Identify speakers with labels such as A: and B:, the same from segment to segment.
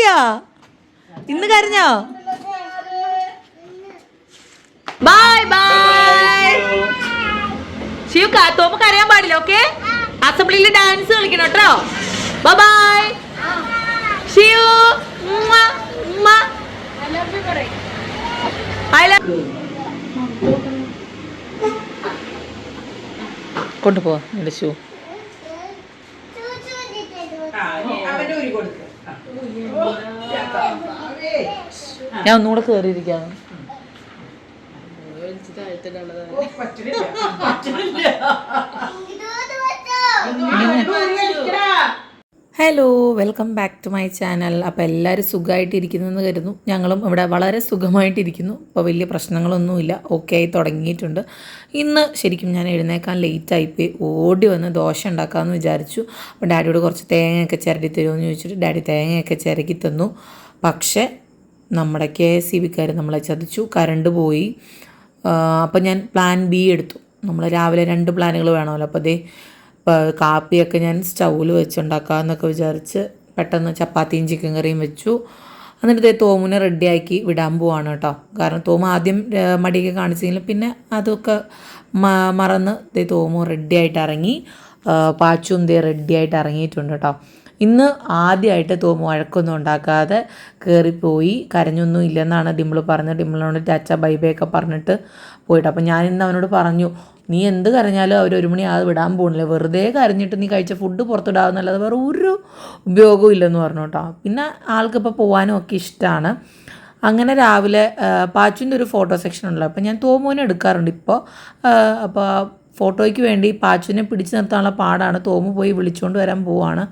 A: കിട്ടിയോ? ഇന്ന് കരഞ്ഞോ? ബൈ ബൈ ശിവ കാത്തോമ്പ് കരയാൻ പാടില്ല ഓക്കെ അസംബ്ലിയിൽ ഡാൻസ് കളിക്കണം കേട്ടോ. ബൈ ശിവ ഐ ലവ് കൊണ്ടുപോ നിന്റെ ഷൂ ഞാൻ ഒന്നുകൂടെ കയറിയിരിക്കാം hello welcome back to my channel. അപ്പോൾ എല്ലാവരും സുഖമായിട്ടിരിക്കുന്നെന്ന് കരുതുന്നു. ഞങ്ങളും ഇവിടെ വളരെ സുഖമായിട്ടിരിക്കുന്നു. അപ്പോൾ വലിയ പ്രശ്നങ്ങളൊന്നുമില്ല. ഓക്കെ ആയി തുടങ്ങിയിട്ടുണ്ട്. ഇന്ന് ശരിക്കും ഞാൻ എഴുന്നേക്കാൻ ലേറ്റ് ലേറ്റായിപ്പോയി ഓടി വന്ന് ദോശ ഉണ്ടാക്കാമെന്ന് വിചാരിച്ചു. അപ്പോൾ ഡാഡിയോട് കുറച്ച് തേങ്ങയൊക്കെ ചിരടി തരുമെന്ന് ചോദിച്ചിട്ട് ഡാഡി തേങ്ങയൊക്കെ ചിരക്കി തന്നു. പക്ഷേ നമ്മുടെ കെ എസ് സി ബിക്കാർ നമ്മളെ ചതിച്ചു കറണ്ട് പോയി. അപ്പം ഞാൻ പ്ലാൻ ബി എടുത്തു. നമ്മൾ രാവിലെ രണ്ട് പ്ലാനുകൾ വേണമല്ലോ. അപ്പോൾ അതേ കാപ്പിയൊക്കെ ഞാൻ സ്റ്റൗവിൽ വെച്ചുണ്ടാക്കാമെന്നൊക്കെ വിചാരിച്ച് പെട്ടെന്ന് ചപ്പാത്തിയും ചിക്കൻ കറിയും വെച്ചു. എന്നിട്ട് തോമുനെ റെഡിയാക്കി വിടാൻ പോവാണ് കേട്ടോ കാരണം തോമ ആദ്യം മടിയൊക്കെ കാണിച്ചെങ്കിലും പിന്നെ അതൊക്കെ മറന്ന് തോമു റെഡിയായിട്ട് ഇറങ്ങി. പാച്ചും ദേ റെഡിയായിട്ട് ഇറങ്ങിയിട്ടുണ്ട് കേട്ടോ ഇന്ന് ആദ്യമായിട്ട് തോമു വഴക്കൊന്നും ഉണ്ടാക്കാതെ കയറിപ്പോയി കരഞ്ഞൊന്നും ഇല്ലെന്നാണ് ഡിമ്പിൾ പറഞ്ഞത്. ഡിമ്പിളിനോട് ചാച്ച ബൈ ബൈ പറഞ്ഞിട്ട് പോയിട്ട്. അപ്പോൾ ഞാൻ ഇന്ന് അവനോട് പറഞ്ഞു നീ എന്ത് കരഞ്ഞാലും അവർ ഒരു മണി അത് വിടാൻ പോകുന്നില്ല വെറുതെ കരഞ്ഞിട്ട് നീ കഴിച്ച ഫുഡ് പുറത്തിടാവുന്നല്ലാതെ വേറെ ഒരു ഉപയോഗവും ഇല്ലെന്ന് പറഞ്ഞു കേട്ടോ. പിന്നെ ആൾക്കിപ്പോൾ പോകാനും ഒക്കെ ഇഷ്ടമാണ് അങ്ങനെ രാവിലെ പാച്ചുവിന്റെ ഒരു ഫോട്ടോ സെക്ഷൻ ഉണ്ടല്ലോ. അപ്പോൾ ഞാൻ തോമോനെ എടുക്കാറുണ്ട് ഇപ്പോൾ. അപ്പോൾ ഫോട്ടോയ്ക്ക് വേണ്ടി പാച്ചുവിനെ പിടിച്ചു നിർത്താനുള്ള പാടാണ്. തോമു പോയി വിളിച്ചുകൊണ്ട് വരാൻ പോവാണ്.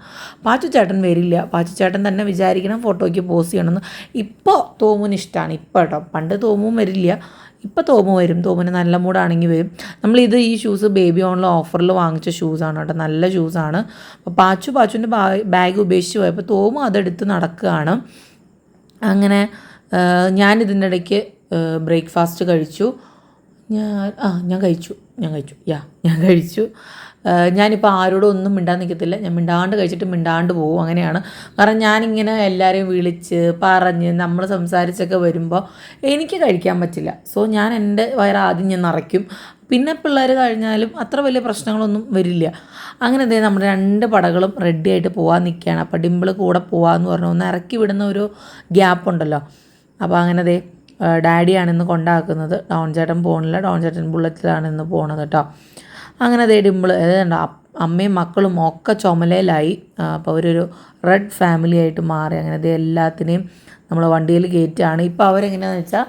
A: പാച്ചു ചേട്ടൻ വരില്ല. പാച്ചു ചേട്ടൻ തന്നെ വിചാരിക്കണം ഫോട്ടോയ്ക്ക് പോസ് ചെയ്യണമെന്ന്. ഇപ്പോൾ തോമുന് ഇഷ്ടമാണ് ഇപ്പോൾ കേട്ടോ പണ്ട് തോമും വരില്ല. ഇപ്പോൾ തോമു വരും. തോമുന് നല്ല മൂടാണെങ്കിൽ വരും. നമ്മളിത് ഈ ഷൂസ് ബേബി ഓണിൽ ഓഫറിൽ വാങ്ങിച്ച ഷൂസാണ് കേട്ടോ നല്ല ഷൂസാണ് അപ്പോൾ പാച്ചു പാച്ചുവിന്റെ ബാഗ് ഉപേക്ഷിച്ച് പോയപ്പോൾ തോമു അതെടുത്ത് നടക്കുകയാണ്. അങ്ങനെ ഞാനിതിന്റെ ഇടയ്ക്ക് ബ്രേക്ക്ഫാസ്റ്റ് കഴിച്ചു. ഞാൻ ആ ഞാൻ കഴിച്ചു. ഞാൻ കഴിച്ചു. യാ ഞാൻ കഴിച്ചു. ഞാനിപ്പോൾ ആരോടും ഒന്നും മിണ്ടാൻ നിൽക്കത്തില്ല ഞാൻ മിണ്ടാണ്ട് കഴിച്ചിട്ട് മിണ്ടാണ്ട് പോകും അങ്ങനെയാണ്. കാരണം ഞാനിങ്ങനെ എല്ലാവരെയും വിളിച്ച് പറഞ്ഞ് നമ്മൾ സംസാരിച്ചൊക്കെ വരുമ്പോൾ എനിക്ക് കഴിക്കാൻ പറ്റില്ല. സോ ഞാൻ എന്റെ വയറ് ആദ്യം ഞാൻ നിറയ്ക്കും. പിന്നെ പിള്ളേർ കഴിഞ്ഞാലും അത്ര വലിയ പ്രശ്നങ്ങളൊന്നും വരില്ല. അങ്ങനെ ദേ നമ്മുടെ രണ്ട് പടകളും റെഡി ആയിട്ട് പോകാൻ നിൽക്കുകയാണ് അപ്പോൾ ഡിമ്പിൾ കൂടെ പോകാമെന്ന് പറഞ്ഞു ഒന്ന് ഇറക്കി വിടുന്ന ഒരു ഗ്യാപ്പ് ഉണ്ടല്ലോ. അപ്പോൾ അങ്ങനെ ദേ ഡാഡിയാണ് ഇന്ന് കൊണ്ടാക്കുന്നത്. ഡോൺ ചേട്ടൻ പോകണില്ല ഡോൺ ചേട്ടൻ ബുള്ളറ്റിലാണ് ഇന്ന് പോണത് കേട്ടോ അങ്ങനെ ദേ ഡിമ്പിൾ ഏതാണ്ട് അമ്മയും മക്കളും ഒക്കെ ചുമലയിലായി. അപ്പോൾ അവരൊരു റെഡ് ഫാമിലി ആയിട്ട് മാറി. അങ്ങനെ ദേ എല്ലാത്തിനെയും നമ്മൾ വണ്ടിയിൽ കയറ്റുകയാണ് ഇപ്പോൾ അവരെങ്ങനെയാണെന്ന് വെച്ചാൽ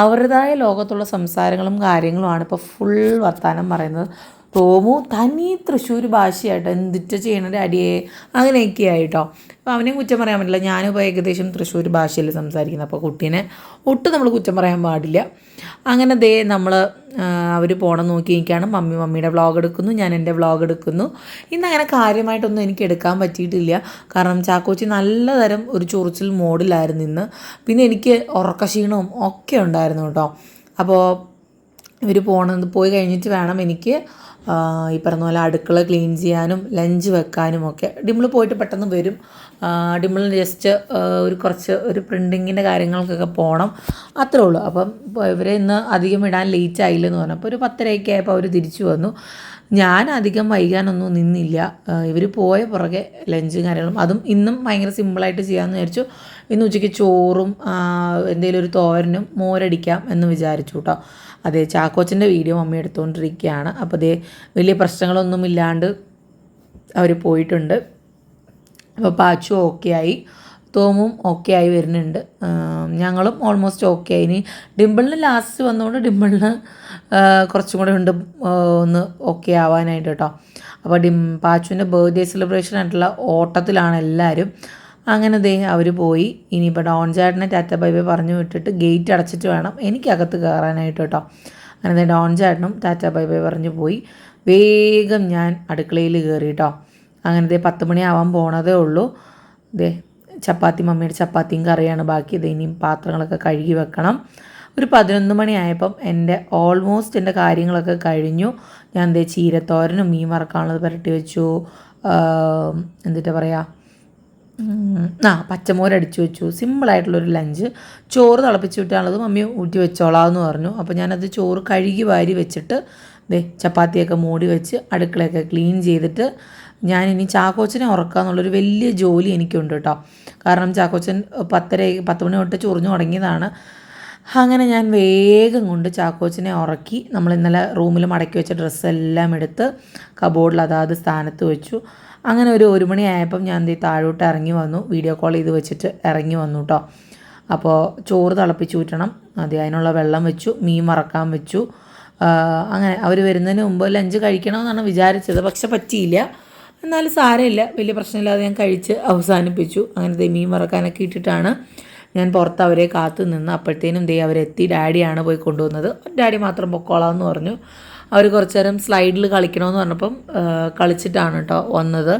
A: അവരുടേതായ ലോകത്തുള്ള സംസാരങ്ങളും കാര്യങ്ങളുമാണ് ഇപ്പോൾ ഫുൾ വർത്തമാനം പറയുന്നത്. തോമു തനി തൃശ്ശൂർ ഭാഷയായിട്ട് എന്തിട്ട് ചെയ്യണത് അടിയേ? അങ്ങനെയൊക്കെ ആയിട്ടോ. അപ്പോൾ അവനെയും കുറ്റം പറയാൻ പറ്റില്ല. ഞാനിപ്പോൾ ഏകദേശം തൃശ്ശൂർ ഭാഷയിൽ സംസാരിക്കുന്നത്. അപ്പോൾ കുട്ടീനെ ഒട്ടും നമ്മൾ കുറ്റം പറയാൻ പാടില്ല. അങ്ങനെ ദേ നമ്മൾ അവർ പോണം നോക്കി നിൽക്കുകയാണ് മമ്മി മമ്മിയുടെ വ്ളോഗ് എടുക്കുന്നു. ഞാൻ എന്റെ വ്ളോഗ് എടുക്കുന്നു. ഇന്ന് അങ്ങനെ കാര്യമായിട്ടൊന്നും എനിക്ക് എടുക്കാൻ പറ്റിയിട്ടില്ല. കാരണം ചാക്കോച്ചി നല്ല തരം ഒരു ചൊറിച്ചിൽ മോഡിലായിരുന്നു ഇന്ന്. പിന്നെ എനിക്ക് ഉറക്കക്ഷീണവും ഒക്കെ ഉണ്ടായിരുന്നു കേട്ടോ. അപ്പോൾ ഇവർ പോകണമെന്ന് പോയി കഴിഞ്ഞിട്ട് വേണം എനിക്ക് ഈ പറഞ്ഞ പോലെ അടുക്കള ക്ലീൻ ചെയ്യാനും ലഞ്ച് വെക്കാനും ഒക്കെ. ഡിമ്പിൾ പോയിട്ട് പെട്ടെന്ന് വരും. ഡിമ്പിൾ ജസ്റ്റ് ഒരു കുറച്ച് ഒരു പ്രിന്റിങ്ങിന്റെ കാര്യങ്ങൾക്കൊക്കെ പോകണം അത്രേ ഉള്ളൂ. അപ്പം ഇവരെ ഇന്ന് അധികം ഇടാൻ ലേറ്റ് ആയില്ലെന്ന് പറഞ്ഞു. അപ്പോൾ ഒരു പത്തരയൊക്കെ ആയപ്പോൾ അവർ തിരിച്ചു വന്നു. ഞാൻ അധികം വൈകാനൊന്നും നിന്നില്ല. ഇവർ പോയ പുറകെ ലഞ്ചും കാര്യങ്ങളും. അതും ഇന്നും ഭയങ്കര സിമ്പിളായിട്ട് ചെയ്യാമെന്ന് വിചാരിച്ചു. ഇന്ന് ഉച്ചയ്ക്ക് ചോറും എന്തെങ്കിലും ഒരു തോരനും മോരടിക്കാം എന്ന് വിചാരിച്ചു കേട്ടോ അതെ ചാക്കോച്ചന്റെ വീഡിയോ മമ്മി എടുത്തുകൊണ്ടിരിക്കുകയാണ് അപ്പോൾ അതേ വലിയ പ്രശ്നങ്ങളൊന്നും ഇല്ലാണ്ട് അവർ പോയിട്ടുണ്ട്. അപ്പോൾ പാച്ചു ഓക്കെ ആയി തോമും ഓക്കെ ആയി വരുന്നുണ്ട്. ഞങ്ങളും ഓൾമോസ്റ്റ് ഓക്കെ ആയി. ഇനി ഡിമ്പിളിന് ലാസ്റ്റ് വന്നുകൊണ്ട് ഡിമ്പിളിന് കുറച്ചും കൂടെ ഉണ്ട് ഒന്ന് ഓക്കെ ആവാനായിട്ട് കേട്ടോ. അപ്പോൾ ഡിം പാച്ചുവിന്റെ ബർത്ത്ഡേ സെലിബ്രേഷൻ ആയിട്ടുള്ള ഓട്ടത്തിലാണ് എല്ലാവരും അങ്ങനെ ദേ അവർ പോയി. ഇനിയിപ്പോൾ ഡോൺ ചേട്ടനെ ടാറ്റ ബൈ പറഞ്ഞു വിട്ടിട്ട് ഗേറ്റ് അടച്ചിട്ട് വേണം എനിക്കകത്ത് കയറാനായിട്ട് കേട്ടോ. അങ്ങനെ ദേ ഡോൺ ചേട്ടനും ടാറ്റ ബൈ പറഞ്ഞു പോയി. വേഗം ഞാൻ അടുക്കളയിൽ കയറി കേട്ടോ. അങ്ങനെ ദേ പത്ത് മണിയാവാൻ പോണതേ ഉള്ളൂ. ദേ ചപ്പാത്തി മമ്മിയുടെ ചപ്പാത്തിയും കറിയാണ് ബാക്കി. ഇത് ഇനിയും പാത്രങ്ങളൊക്കെ കഴുകി വെക്കണം. ഒരു പതിനൊന്ന് മണിയായപ്പം എന്റെ ഓൾമോസ്റ്റ് എന്റെ കാര്യങ്ങളൊക്കെ കഴിഞ്ഞു. ഞാൻ ദേ ചീരത്തോരനും മീൻ വറക്കാനുള്ളത് പുരട്ടി വെച്ചു. ആം, എന്നിട്ട് പറയുക ആ പച്ചമോര് അടിച്ചു വെച്ചു. സിമ്പിളായിട്ടുള്ളൊരു ലഞ്ച്. ചോറ് തിളപ്പിച്ച് വിട്ടാണത് മമ്മി ഊറ്റി വെച്ചോളാം എന്ന് പറഞ്ഞു. അപ്പോൾ ഞാനത് ചോറ് കഴുകി വാരി വെച്ചിട്ട് ദേ ചപ്പാത്തിയൊക്കെ മൂടി വെച്ച് അടുക്കളയൊക്കെ ക്ലീൻ ചെയ്തിട്ട് ഞാൻ ഇനി ചാക്കോച്ചനെ ഉറക്കുക എന്നുള്ളൊരു വലിയ ജോലി എനിക്കുണ്ട് കേട്ടോ കാരണം ചാക്കോച്ചൻ പത്തര പത്ത് മണി തൊട്ട് ചൊറിഞ്ഞു തുടങ്ങിയതാണ്. അങ്ങനെ ഞാൻ വേഗം കൊണ്ട് ചാക്കോച്ചനെ ഉറക്കി നമ്മൾ ഇന്നലെ റൂമിൽ മടക്കി വെച്ച ഡ്രസ്സെല്ലാം എടുത്ത് കബോർഡിൽ അതാത് സ്ഥാനത്ത് വെച്ചു. അങ്ങനെ ഒരു ഒരു മണിയായപ്പം ഞാൻ ദേ താഴോട്ട് ഇറങ്ങി വന്നു. വീഡിയോ കോൾ ചെയ്ത് വെച്ചിട്ട് ഇറങ്ങി വന്നു കേട്ടോ അപ്പോൾ ചോറ് തിളപ്പിച്ച് ഊറ്റണം. അതെ അതിനുള്ള വെള്ളം വെച്ചു മീൻ മറക്കാൻ വെച്ചു. അങ്ങനെ അവർ വരുന്നതിന് മുമ്പ് ലഞ്ച് കഴിക്കണമെന്നാണ് വിചാരിച്ചത്. പക്ഷെ പറ്റിയില്ല. എന്നാലും സാരമില്ല. വലിയ പ്രശ്നമില്ലാതെ ഞാൻ കഴിച്ച് അവസാനിപ്പിച്ചു. അങ്ങനെ ദേ മീൻ മറക്കാനൊക്കെ ഇട്ടിട്ടാണ് ഞാൻ പുറത്ത് അവരെ കാത്തു നിന്ന് അപ്പോഴത്തേനും ദേ അവരെത്തി. ഡാഡിയാണ് പോയി കൊണ്ടുവന്നത്. ഡാഡി മാത്രം പൊക്കോളാം എന്ന് പറഞ്ഞു. അവർ കുറച്ച് നേരം സ്ലൈഡിൽ കളിക്കണമെന്ന് പറഞ്ഞപ്പം കളിച്ചിട്ടാണ് കേട്ടോ വന്നത്.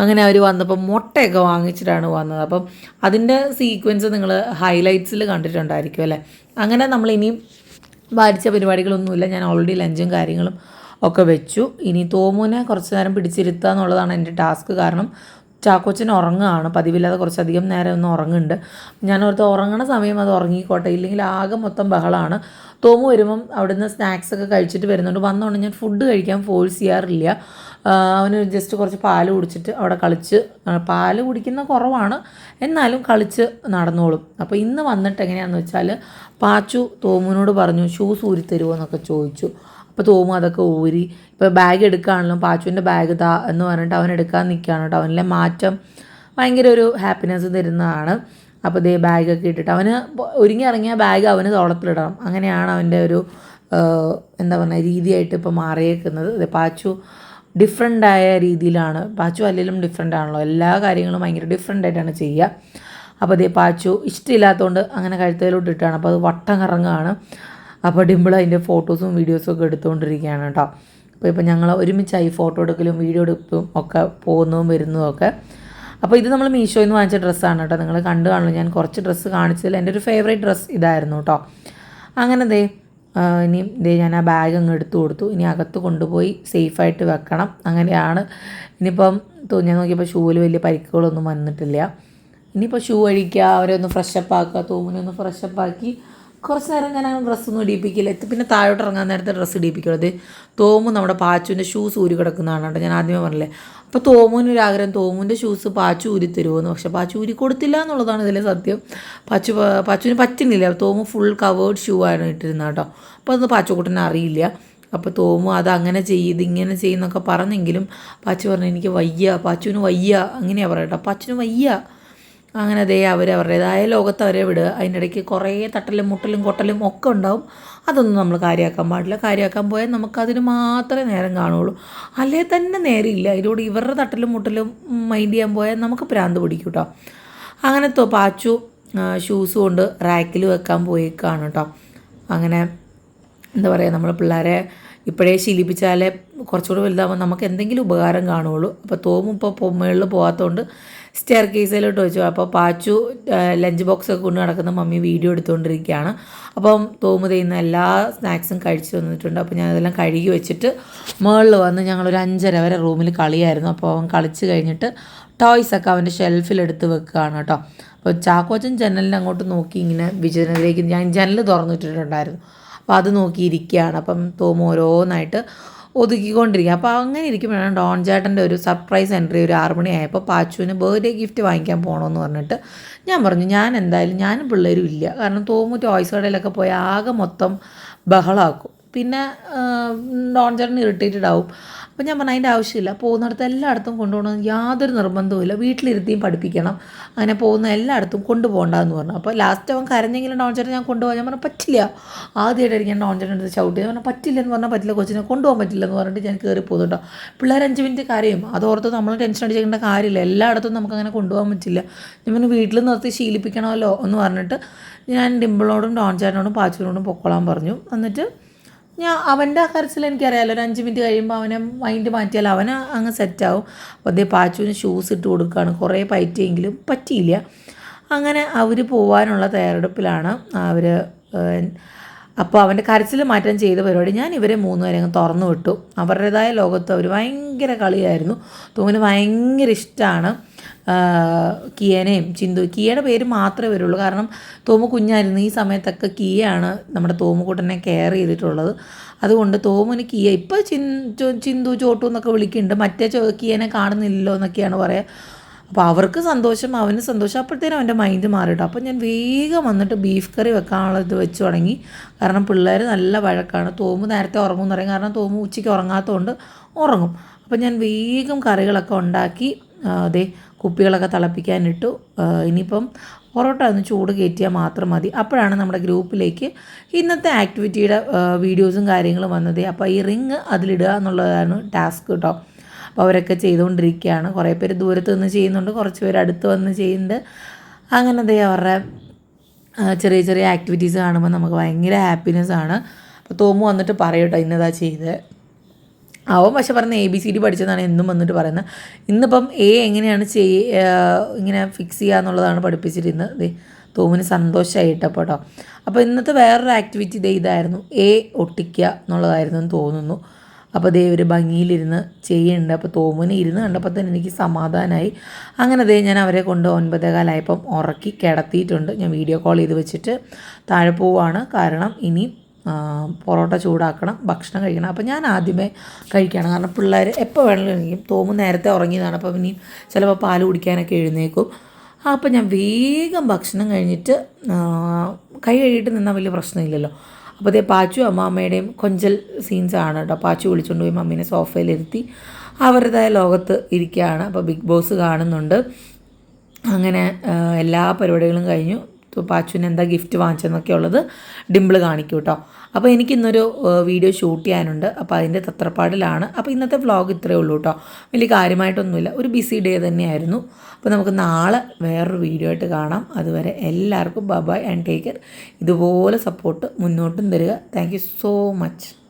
A: അങ്ങനെ അവർ വന്നപ്പോൾ മുട്ടയൊക്കെ വാങ്ങിച്ചിട്ടാണ് വന്നത്. അപ്പം അതിന്റെ സീക്വൻസ് നിങ്ങൾ ഹൈലൈറ്റ്സിൽ കണ്ടിട്ടുണ്ടായിരിക്കും അല്ലേ? അങ്ങനെ നമ്മൾ ഇനിയും വാരിച്ച പരിപാടികളൊന്നുമില്ല. ഞാൻ ഓൾറെഡി ലഞ്ചും കാര്യങ്ങളും ഒക്കെ വെച്ചു. ഇനി തോമുനെ കുറച്ച് നേരം പിടിച്ചിരുത്തുക എന്നുള്ളതാണ് എന്റെ ടാസ്ക് കാരണം. ചാക്കോച്ചൻ ഉറങ്ങുകയാണ്. പതിവില്ലാതെ കുറച്ചധികം നേരം ഒന്ന് ഉറങ്ങുന്നുണ്ട്. ഞാൻ ഓർത്ത് ഉറങ്ങണ സമയം അത് ഉറങ്ങിക്കോട്ടെ. ഇല്ലെങ്കിൽ ആകെ മൊത്തം ബഹളമാണ് തോമു വരുമ്പം അവിടുന്ന് സ്നാക്സ് ഒക്കെ കഴിച്ചിട്ട് വരുന്നുണ്ട്. വന്നോണ്ട് ഞാൻ ഫുഡ് കഴിക്കാൻ ഫോഴ്സ് ചെയ്യാറില്ല. അവന് ജസ്റ്റ് കുറച്ച് പാൽ കുടിച്ചിട്ട് അവിടെ കളിച്ച് പാൽ കുടിക്കുന്ന കുറവാണ്. എന്നാലും കളിച്ച് നടന്നോളും. അപ്പോൾ ഇന്ന് വന്നിട്ട് എങ്ങനെയാണെന്ന് വെച്ചാൽ പാച്ചു തോമുവിനോട് പറഞ്ഞു ഷൂസ് ഊരി തരുമോ എന്നൊക്കെ ചോദിച്ചു. അപ്പോൾ തോമു അതൊക്കെ ഊരി ഇപ്പോൾ ബാഗ് എടുക്കുകയാണല്ലോ പാച്ചുവിന്റെ ബാഗ് താ എന്ന് പറഞ്ഞിട്ട് അവൻ എടുക്കാൻ നിൽക്കുകയാണ് കേട്ടോ. അവനിലെ മാറ്റം ഭയങ്കര ഒരു ഹാപ്പിനെസ് തരുന്നതാണ്. അപ്പോൾ ഇതേ ബാഗൊക്കെ ഇട്ടിട്ട് അവന് ഒരുങ്ങി ഇറങ്ങിയ ബാഗ് അവന് തോളത്തിലിടണം. അങ്ങനെയാണ് അവന്റെ ഒരു എന്താ പറയുക രീതിയായിട്ട് ഇപ്പോൾ മാറിയേക്കുന്നത്. പാച്ചു ഡിഫറെന്റ് ആയ രീതിയിലാണ്. പാച്ചു അല്ലെങ്കിലും ഡിഫറെന്റ് ആണല്ലോ. എല്ലാ കാര്യങ്ങളും ഭയങ്കര ഡിഫറെന്റ് ആയിട്ടാണ് ചെയ്യുക. അപ്പോൾ അതേ പാച്ചു ഇഷ്ടമില്ലാത്തതുകൊണ്ട് അങ്ങനെ കഴുത്തേലോട്ട് ഇട്ടാണ് അപ്പോൾ അത് വട്ടം കറങ്ങുകയാണ്. അപ്പോൾ ഡിമ്പിൾ അതിന്റെ ഫോട്ടോസും വീഡിയോസും ഒക്കെ എടുത്തുകൊണ്ടിരിക്കുകയാണ് കേട്ടോ. അപ്പോൾ ഇപ്പോൾ ഞങ്ങൾ ഒരുമിച്ചായി ഫോട്ടോ എടുക്കലും വീഡിയോ എടുപ്പും ഒക്കെ പോകുന്നതും വരുന്നതും ഒക്കെ. അപ്പോൾ ഇത് നമ്മൾ മീഷോയിൽ നിന്ന് വാങ്ങിച്ച ഡ്രസ്സാണ് കേട്ടോ. നിങ്ങൾ കണ്ടു കാണുള്ളൂ. ഞാൻ കുറച്ച് ഡ്രസ്സ് കാണിച്ചതിൽ എന്റെ ഒരു ഫേവറേറ്റ് ഡ്രസ്സ് ഇതായിരുന്നു കേട്ടോ. അങ്ങനെ ദേ ഇനി ദേ ഞാൻ ആ ബാഗ് അങ്ങ് എടുത്തു കൊടുത്തു. ഇനി അകത്ത് കൊണ്ടുപോയി സേഫായിട്ട് വെക്കണം. അങ്ങനെയാണ്. ഇനിയിപ്പം ഞാൻ നോക്കിയപ്പോൾ ഷൂവിൽ വലിയ പരിക്കുകളൊന്നും വന്നിട്ടില്ല. ഇനിയിപ്പോൾ ഷൂ അഴിക്കുക അവരെ ഒന്ന് ഫ്രഷപ്പ് ആക്കുക തൂമിനെ ഒന്ന് ഫ്രഷപ്പ് ആക്കി കുറച്ച് നേരം ഞാൻ അങ്ങനെ ഡ്രസ്സൊന്നും ഇടിപ്പിക്കില്ല എത്തി പിന്നെ താഴോട്ട് ഇറങ്ങാൻ നേരത്തെ ഡ്രസ്സ് ഇടിപ്പിക്കുന്നത് തോമു നമ്മുടെ പാച്ചുവിന്റെ ഷൂസ് ഊരി കിടക്കുന്നതാണ് കേട്ടോ ഞാൻ ആദ്യമേ പറഞ്ഞില്ലേ. അപ്പോൾ തോമുവിന് ഒരു ആഗ്രഹം തോമുവിന്റെ ഷൂസ് പാച്ചു ഊരി തരുമെന്ന് പക്ഷേ പാച്ചു ഊരി കൊടുത്തില്ല എന്നുള്ളതാണ് ഇതിലെ സത്യം. പാച്ചു പാച്ചുവിന് പറ്റുന്നില്ല. തോമു ഫുൾ കവേർഡ് ഷൂ ആണ് ഇട്ടിരുന്നത് കേട്ടോ. അപ്പോൾ അത് പാച്ചുക്കുട്ടനെ അറിയില്ല. അപ്പോൾ തോമു അത് അങ്ങനെ ചെയ്ത് ഇങ്ങനെ ചെയ്യുന്നൊക്കെ പറഞ്ഞെങ്കിലും പാച്ചു പറഞ്ഞു എനിക്ക് വയ്യ. പാച്ചുവിന് വയ്യ. അങ്ങനെയാണ് പറയട്ടോ പാച്ചുവിന് വയ്യ. അങ്ങനെ അതേ അവർ അവരുടേതായ ലോകത്ത് അവരെ വിടുക. അതിന്റെ ഇടയ്ക്ക് കുറേ തട്ടലും മുട്ടലും കൊട്ടലും ഒക്കെ ഉണ്ടാവും. അതൊന്നും നമ്മൾ കാര്യമാക്കാൻ പാടില്ല. കാര്യമാക്കാൻ പോയാൽ നമുക്കതിന് മാത്രമേ നേരം കാണുള്ളൂ അല്ലേ തന്നെ നേരമില്ല ഇതിലൂടെ ഇവരുടെ തട്ടലും മുട്ടലും മൈൻഡ് ചെയ്യാൻ പോയാൽ നമുക്ക് പ്രാന്ത് പിടിക്കും കേട്ടോ അങ്ങനെ പാച്ചു ഷൂസ് കൊണ്ട് റാക്കിൽ വെക്കാൻ പോയേക്കാണ് കേട്ടോ അങ്ങനെ എന്താ പറയുക നമ്മൾ പിള്ളേരെ ഇപ്പോഴേ ശീലിപ്പിച്ചാലേ കുറച്ചുകൂടി വലുതാകുമ്പോൾ നമുക്ക് എന്തെങ്കിലും ഉപകാരം കാണുകയുള്ളൂ. അപ്പോൾ തോമും ഇപ്പോൾ മുകളിൽ പോകാത്തതുകൊണ്ട് സ്റ്റെയർ കേസിലോട്ട് വെച്ചു. അപ്പോൾ പാച്ചു ലഞ്ച് ബോക്സ് ഒക്കെ കൊണ്ട് നടക്കുന്ന മമ്മി വീഡിയോ എടുത്തുകൊണ്ടിരിക്കുകയാണ് അപ്പം തോമു ചെയ്യുന്ന എല്ലാ സ്നാക്സും കഴിച്ചു വന്നിട്ടുണ്ട് അപ്പോൾ ഞാൻ അതെല്ലാം കഴുകി വെച്ചിട്ട് മുകളിൽ വന്ന് ഞങ്ങളൊരു അഞ്ചര വരെ റൂമിൽ കളിയായിരുന്നു. അപ്പോൾ അവൻ കളിച്ച് കഴിഞ്ഞിട്ട് ടോയ്സ് ഒക്കെ അവന്റെ ഷെൽഫിലെടുത്ത് വെക്കുകയാണ് കേട്ടോ. അപ്പോൾ ചാക്കോച്ചൻ ജനലിന് അങ്ങോട്ട് നോക്കി ഇങ്ങനെ വിജയനത്തിലേക്ക് ഞാൻ ജനൽ തുറന്നിട്ടിട്ടുണ്ടായിരുന്നു. അപ്പോൾ അത് നോക്കിയിരിക്കുകയാണ്. അപ്പം തോമ ഓരോന്നായിട്ട് ഒതുക്കിക്കൊണ്ടിരിക്കുക അപ്പോൾ അങ്ങനെ ഇരിക്കുമ്പോഴാണ് ഡോൺ ചേട്ടന്റെ ഒരു സർപ്രൈസ് എൻട്രി ഒരു ആറ് മണിയായപ്പോൾ പാച്ചുവിന് ബർത്ത്ഡേ ഗിഫ്റ്റ് വാങ്ങിക്കാൻ പോകണമെന്ന് പറഞ്ഞിട്ട് ഞാൻ പറഞ്ഞു ഞാൻ എന്തായാലും ഞാനും പിള്ളേരും ഇല്ല. കാരണം തോമു ടോയ്സ് കടയിലൊക്കെ പോയി ആകെ മൊത്തം ബഹളമാക്കും പിന്നെ നോൺ ചേട്ടൻ ഇറിറ്റേറ്റഡ് ആവും. അപ്പോൾ ഞാൻ പറഞ്ഞു അതിന്റെ ആവശ്യമില്ല. പോകുന്നിടത്ത് എല്ലായിടത്തും കൊണ്ടുപോകണം യാതൊരു നിർബന്ധവുമില്ല വീട്ടിലിരുത്തിയും പഠിപ്പിക്കണം. അങ്ങനെ പോകുന്ന എല്ലായിടത്തും കൊണ്ടുപോകണ്ടെന്ന് പറഞ്ഞു. അപ്പോൾ ലാസ്റ്റ് അവൻ കരഞ്ഞെങ്കിലും നോൺ ചേട്ടൻ ഞാൻ കൊണ്ടുപോകാൻ ഞാൻ പറഞ്ഞു പറ്റില്ല. ആദ്യമായിട്ടായിരിക്കും ഞാൻ നോൺ ചേട്ടൻ അടുത്ത് ചവിട്ടി ഞാൻ പറഞ്ഞു പറ്റില്ല എന്ന് പറഞ്ഞാൽ പറ്റില്ല കൊച്ചിനെ കൊണ്ടുപോകാൻ പറ്റില്ല എന്ന് പറഞ്ഞിട്ട് ഞാൻ കയറി പോകുന്നു കേട്ടോ പിള്ളേർ അഞ്ച് മിനിറ്റ് കാര്യം. അതോർത്ത് നമ്മൾ ടെൻഷൻ അടിച്ചേക്കേണ്ട കാര്യമില്ല. എല്ലായിടത്തും നമുക്ക് അങ്ങനെ കൊണ്ടുപോകാൻ പറ്റില്ല. ഞാൻ പറഞ്ഞു വീട്ടിൽ നിർത്തി ശീലിപ്പിക്കണമല്ലോ എന്ന് പറഞ്ഞിട്ട് ഞാൻ ഡിമ്പിളോടും ഡോൺ ചേട്ടനോടും പാച്ചുവിനോടും പൊക്കോളാൻ പറഞ്ഞു. എന്നിട്ട് ഞാൻ അവന്റെ കരച്ചിൽ എനിക്കറിയാമല്ലോ ഒരു അഞ്ച് മിനിറ്റ് കഴിയുമ്പോൾ അവനെ മൈൻഡ് മാറ്റിയാൽ അവന് അങ്ങ് സെറ്റാവും അപ്പോൾ അതേ പാച്ചുവിന് ഷൂസ് ഇട്ട് കൊടുക്കുകയാണ് കുറേ പറ്റിയെങ്കിലും പറ്റിയില്ല. അങ്ങനെ അവർ പോകാനുള്ള തയ്യാറെടുപ്പിലാണ് അവർ അപ്പോൾ അവന്റെ കരച്ചിൽ മാറ്റാൻ ചെയ്ത പരിപാടി ഞാൻ ഇവരെ മൂന്നുപേരെ അങ്ങ് തുറന്നു വിട്ടു. അവരുടേതായ ലോകത്ത് അവർ ഭയങ്കര കളിയായിരുന്നു. തോന്നിന് ഭയങ്കര ഇഷ്ടമാണ് കിയനെയും ചിന്തു. കിയയുടെ പേര് മാത്രമേ വരുള്ളൂ. കാരണം തോമു കുഞ്ഞായിരുന്നു ഈ സമയത്തൊക്കെ കിയാണ് നമ്മുടെ തോമുകൂട്ടനെ കെയർ ചെയ്തിട്ടുള്ളത്. അതുകൊണ്ട് തോമുന് കിയ ഇപ്പോൾ ചിന്തു ചിന്തു ചോട്ടു എന്നൊക്കെ വിളിക്കുന്നുണ്ട്. മറ്റേ ചോ കിയനെ കാണുന്നില്ലല്ലോ എന്നൊക്കെയാണ് പറയുക അപ്പോൾ അവർക്ക് സന്തോഷം അവന് സന്തോഷം. അപ്പോഴത്തേനും അവന്റെ മൈൻഡ് മാറിയിട്ടു അപ്പോൾ ഞാൻ വേഗം വന്നിട്ട് ബീഫ് കറി വെക്കാനുള്ള ഇത് വെച്ച് തുടങ്ങി. കാരണം പിള്ളേർ നല്ല വഴക്കാണ്. തോമു നേരത്തെ ഉറങ്ങും എന്ന് പറയും. കാരണം തോമു ഉച്ചയ്ക്ക് ഉറങ്ങാത്തതുകൊണ്ട് ഉറങ്ങും. അപ്പോൾ ഞാൻ വേഗം കറികളൊക്കെ ഉണ്ടാക്കി അതെ കുപ്പികളൊക്കെ തിളപ്പിക്കാനിട്ടു. ഇനിയിപ്പം പൊറോട്ട ഒന്ന് ചൂട് കയറ്റിയാൽ മാത്രം മതി. അപ്പോഴാണ് നമ്മുടെ ഗ്രൂപ്പിലേക്ക് ഇന്നത്തെ ആക്ടിവിറ്റിയുടെ വീഡിയോസും കാര്യങ്ങളും വന്നത്. അപ്പോൾ ഈ റിങ് അതിലിടുക എന്നുള്ളതാണ് ടാസ്ക് കേട്ടോ അപ്പോൾ അവരൊക്കെ ചെയ്തുകൊണ്ടിരിക്കുകയാണ്. കുറേ പേര് ദൂരത്ത് നിന്ന് ചെയ്യുന്നുണ്ട് കുറച്ച് പേര് അടുത്ത് വന്ന് ചെയ്യുന്നുണ്ട്. അങ്ങനെ ദേ അവരുടെ ചെറിയ ചെറിയ ആക്ടിവിറ്റീസ് കാണുമ്പോൾ നമുക്ക് ഭയങ്കര ഹാപ്പിനെസ് ആണ് അപ്പോൾ തോമു വന്നിട്ട് പറയട്ടോ ഇന്നതാ ചെയ്തത് അവൻ പക്ഷെ പറഞ്ഞ എ ബി സി ഡി പഠിച്ചതാണ് എന്നും വന്നിട്ട് പറയുന്നത്. ഇന്നിപ്പം എ എങ്ങനെയാണ് ചെയ് ഇങ്ങനെ ഫിക്സ് ചെയ്യുക എന്നുള്ളതാണ് പഠിപ്പിച്ചിരുന്നത്. തോമിന് സന്തോഷമായിട്ടപ്പോൾ കേട്ടോ അപ്പോൾ ഇന്നത്തെ വേറൊരു ആക്ടിവിറ്റി ഇതേ ഇതായിരുന്നു. എ ഒട്ടിക്കുക എന്നുള്ളതായിരുന്നു എന്ന് തോന്നുന്നു. അപ്പോൾ ദേ ഒരു ഭംഗിയിലിരുന്ന് ചെയ്യുന്നുണ്ട് അപ്പോൾ തോമിന് ഇരുന്ന് കണ്ടപ്പോൾ തന്നെ എനിക്ക് സമാധാനമായി അങ്ങനെ ദേ ഞാൻ അവരെ കൊണ്ട് ഒൻപതേകാലായപ്പം ഉറക്കി കിടത്തിയിട്ടുണ്ട്. ഞാൻ വീഡിയോ കോൾ ചെയ്ത് വെച്ചിട്ട് താഴെ പോവാണ്. കാരണം ഇനി പൊറോട്ട ചൂടാക്കണം ഭക്ഷണം കഴിക്കണം. അപ്പോൾ ഞാൻ ആദ്യമേ കഴിക്കുകയാണ് കാരണം പിള്ളേർ എപ്പോൾ വേണമെങ്കിലും എണീക്കും തോമു നേരത്തെ ഉറങ്ങിയതാണ്. അപ്പോൾ ഇനി ചിലപ്പോൾ പാൽ കുടിക്കാനൊക്കെ എഴുന്നേക്കും അപ്പോൾ ഞാൻ വേഗം ഭക്ഷണം കഴിഞ്ഞിട്ട് കൈ കഴുകിയിട്ട് നിന്നാൽ വലിയ പ്രശ്നമില്ലല്ലോ. അപ്പോൾ അതേ പാച്ചു അമ്മാമ്മയുടെയും കൊഞ്ചൽ സീൻസ് ആണ് കേട്ടോ പാച്ചു വിളിച്ചുകൊണ്ട് പോയി മമ്മീനെ സോഫയിലിരുത്തി അവരുടേതായ ലോകത്ത് ഇരിക്കുകയാണ് അപ്പോൾ ബിഗ് ബോസ് കാണുന്നുണ്ട്. അങ്ങനെ എല്ലാ പരിപാടികളും കഴിഞ്ഞു. തു- പാച്ചുവിന് എന്താ ഗിഫ്റ്റ് വാങ്ങിച്ചെന്നൊക്കെ ഉള്ളത് ഡിമ്പിൾ കാണിക്കും കേട്ടോ അപ്പോൾ എനിക്കിന്നൊരു വീഡിയോ ഷൂട്ട് ചെയ്യാനുണ്ട്. അപ്പോൾ അതിന്റെ തത്രപ്പാടിലാണ്. അപ്പോൾ ഇന്നത്തെ വ്ളോഗ് ഇത്രയേ ഉള്ളൂ കേട്ടോ വലിയ കാര്യമായിട്ടൊന്നുമില്ല. ഒരു ബിസി ഡേ തന്നെയായിരുന്നു. അപ്പോൾ നമുക്ക് നാളെ വേറൊരു വീഡിയോ ആയിട്ട് കാണാം. അതുവരെ എല്ലാവർക്കും bye bye and take care ഇതുപോലെ സപ്പോർട്ട് മുന്നോട്ടും തരിക. Thank so much